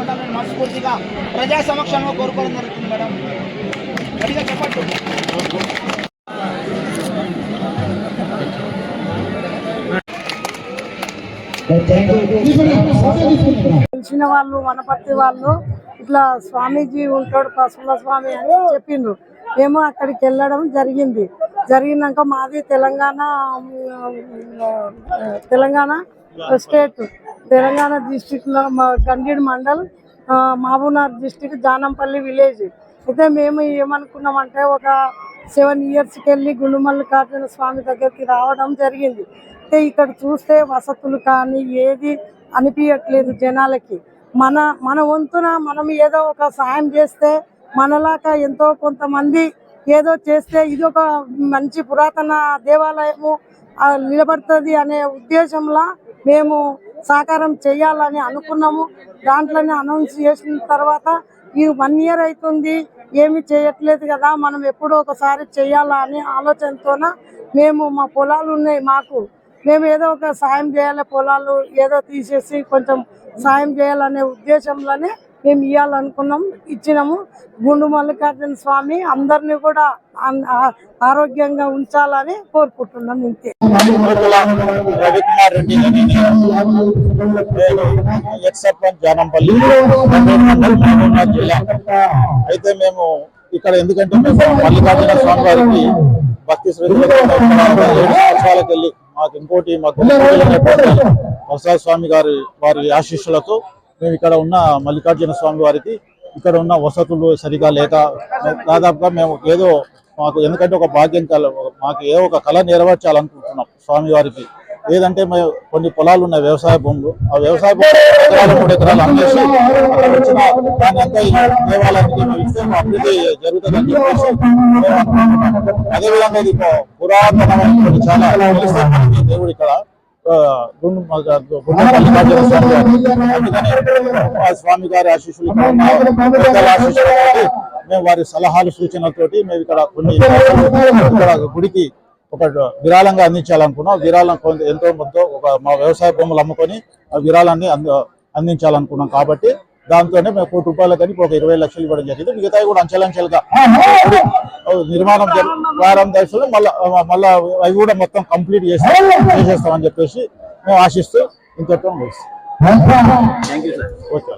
ఉండాలని మనస్ఫూర్తిగా ప్రజా సమక్షంలో కోరుకోవడం జరుగుతుంది మేడం. గట్టిగా చెప్పట్టు తెలిసిన వాళ్ళు వనపర్తి వాళ్ళు ఇట్లా స్వామీజీ ఉంటాడు పసుపుల స్వామి అని చెప్పిండ్రు. మేము అక్కడికి వెళ్ళడం జరిగింది. జరిగినాక మాది తెలంగాణ తెలంగాణ స్టేట్. తెలంగాణ డిస్టిక్లో మా- గండీడ్ మండల్ ఆ, మహబూబ్నగర్ డిస్టిక్ జానంపల్లి విలేజ్ అయితే మేము ఏమనుకున్నామంటే ఒక సెవెన్ ఇయర్స్కి వెళ్ళి గుండుమల్లికార్జున స్వామి దగ్గరికి రావడం జరిగింది. అయితే ఇక్కడ చూస్తే వసతులు కానీ ఏది అనిపించట్లేదు జనాలకి. మన మన వంతున మనం ఏదో ఒక సాయం చేస్తే మనలాగా ఎంతో కొంతమంది ఏదో చేస్తే ఇది ఒక మంచి పురాతన దేవాలయము నిలబడుతుంది అనే ఉద్దేశంలో మేము సహకారం చేయాలని అనుకున్నాము. దాంట్లోనే అనౌన్స్ చేసిన తర్వాత ఈ వన్ ఇయర్ అవుతుంది ఏమి చేయట్లేదు కదా మనం ఎప్పుడో ఒకసారి చేయాలా అనే ఆలోచనతోన మేము మా పొలాలు ఉన్నాయి మాకు. మేము ఏదో ఒక సాయం చేయాలి పొలాలు ఏదో తీసేసి కొంచెం సాయం చేయాలనే ఉద్దేశంలోనే మేము ఇవ్వాలనుకున్నాం ఇచ్చినాము. గుండు మల్లికార్జున స్వామి అందరినీ కూడా ఆరోగ్యంగా ఉంచాలని కోరుకుంటున్నాం ఇంతే. లోపల రవికుమార్ రెడ్డి అని నేను ఎక్స్ సర్పంచ్ జానంపల్లి మహబూబ్నగర్ జిల్లా అయితే మేము ఇక్కడ ఎందుకంటే మేము మల్లికార్జున స్వామి వారికి భక్తి శ్రద్ధలతో ఏడు సంవత్సరాలకు వెళ్ళి మాకు ఇంకోటి మాకు స్వామి గారి వారి ఆశీస్సులతో మేము ఇక్కడ ఉన్న మల్లికార్జున స్వామి వారికి ఇక్కడ ఉన్న వసతులు సరిగా లేక దాదాపుగా మేము ఏదో మాకు ఎందుకంటే ఒక భాగ్యం కల మాకు ఏ ఒక కళ నెరవేర్చాలనుకుంటున్నాం స్వామి వారికి. ఏదంటే మేము కొన్ని పొలాలు ఉన్నాయి వ్యవసాయ భూములు. ఆ వ్యవసాయ భూములు మూడు ఎకరాలు అమ్మేసి అక్కడ వచ్చిన దేవాలయానికి ఇస్తే మా అభివృద్ధి జరుగుతుందని చెప్పేసి అదేవిధంగా ఇది పురాతనమైన చాలా దేవుడు ఇక్కడ. స్వామి గారు. ఆశీస్సులు మేము వారి సలహాలు సూచనలతోటి మేము ఇక్కడ కొన్ని ఇక్కడ గుడికి ఒక విరాళంగా అందించాలనుకున్నాం విరాళం కొంత ఎంతో కొంత ఒక మా వ్యవసాయ భూములు అమ్ముకొని ఆ విరాళాన్ని అంద అందించాలనుకున్నాం కాబట్టి దాంతోనే మేము కోటి రూపాయలు కానీ ఒక ఇరవై లక్షలు ఇవ్వడం జరిగింది మిగతాయి కూడా అంచెలంచెలుగా నిర్మాణం జరి- ప్రారంభ దశలో మళ్ళా మళ్ళా అవి కూడా మొత్తం కంప్లీట్ చేసి చేసేస్తామని చెప్పేసి మేము ఆశిస్తూ ముగిస్తాం. ఓకే.